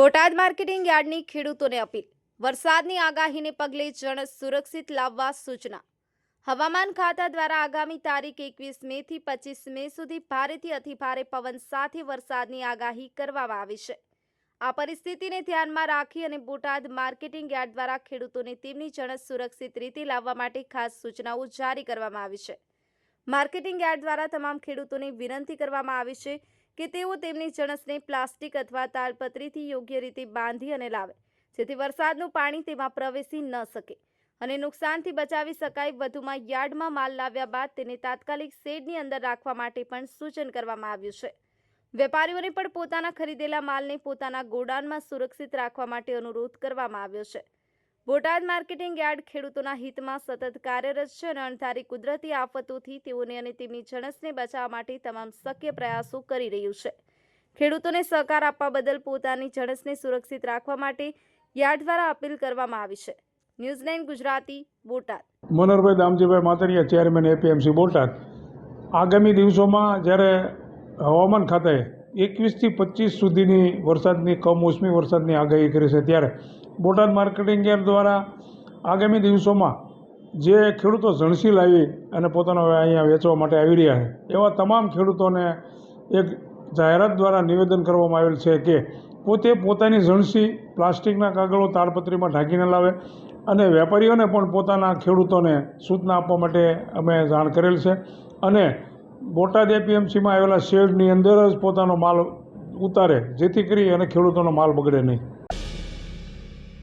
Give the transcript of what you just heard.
Botad marketing યાર્ડની ખેડૂતોને appeal. વરસાદની આગાહીને પગલે જણ સુરક્ષિત લાવવા સૂચના. હવામાન ખાતા દ્વારા આગામી તારીખ એકવીસ મે થી પચીસ મે સુધી ભારેથી અતિભારે પવન સાથે વરસાદની આગાહી કરવામાં આવી છે. આ પરિસ્થિતિને ધ્યાનમાં રાખી અને બોટાદ માર્કેટિંગ યાર્ડ દ્વારા ખેડૂતોને તેમની જણ સુરક્ષિત રીતે લાવવા માટે ખાસ સૂચનાઓ જારી કરવામાં આવી છે. માર્કેટિંગ યાર્ડ દ્વારા તમામ ખેડૂતોને વિનંતી કરવામાં આવી છે કે તેઓ તેમની જણસને પ્લાસ્ટિક અથવા તાલપત્રીથી યોગ્ય રીતે બાંધી અને લાવે, જેથી વરસાદનું પાણી તેમાં પ્રવેશી ન શકે અને નુકસાનથી બચાવી શકાય વધુમાં યાર્ડમાં માલ લાવ્યા બાદ તેને તાત્કાલિક શેડની અંદર રાખવા માટે પણ સૂચન કરવામાં આવ્યું છે. વેપારીઓને પણ પોતાના ખરીદેલા માલને પોતાના ગોડાઉનમાં સુરક્ષિત રાખવા માટે અનુરોધ કરવામાં આવ્યો છે. બોટાદ માર્કેટિંગ યાર્ડ ખેડૂતોના હિતમાં સતત કાર્યરત છે અને અણધારી કુદરતી આફતોથી તેઓને અને તેમની જણસને બચાવવા માટે તમામ શક્ય પ્રયાસો કરી રહ્યું છે. ખેડૂતોને સહકાર આપવા બદલ પોતાની જણસને સુરક્ષિત રાખવા માટે યાર્ડ દ્વારા અપીલ કરવામાં આવી છે. Newsland Gujarati, Botad. Manoharbhai Damjibhai Matariya, chairman APMC Botad. આગામી દિવસોમાં જ્યારે હવામાન ખાતાએ એકવીસથી પચીસ સુધીની વરસાદની, કમોસમી વરસાદની આગાહી કરી છે. ત્યારે બોટાદ માર્કેટિંગ યાર્ડ દ્વારા આગામી દિવસોમાં જે ખેડૂતો ઝણસી લાવી અને પોતાનો અહીંયા વેચવા માટે આવી રહ્યા છે, એવા તમામ ખેડૂતોને એક જાહેરાત દ્વારા નિવેદન કરવામાં આવેલ છે કે પોતે પોતાની ઝણસી પ્લાસ્ટિકના કાગળો તાડપત્રીમાં ઢાંકીને લાવે અને વેપારીઓને પણ પોતાના ખેડૂતોને સૂચના આપવા માટે અમે જાણ કરેલ છે. અને બોટાદ એપીએમસીમાં આવેલા શેડની અંદર જ પોતાનો માલ ઉતારે, જેથી કરી અને ખેડૂતોનો માલ બગડે નહીં.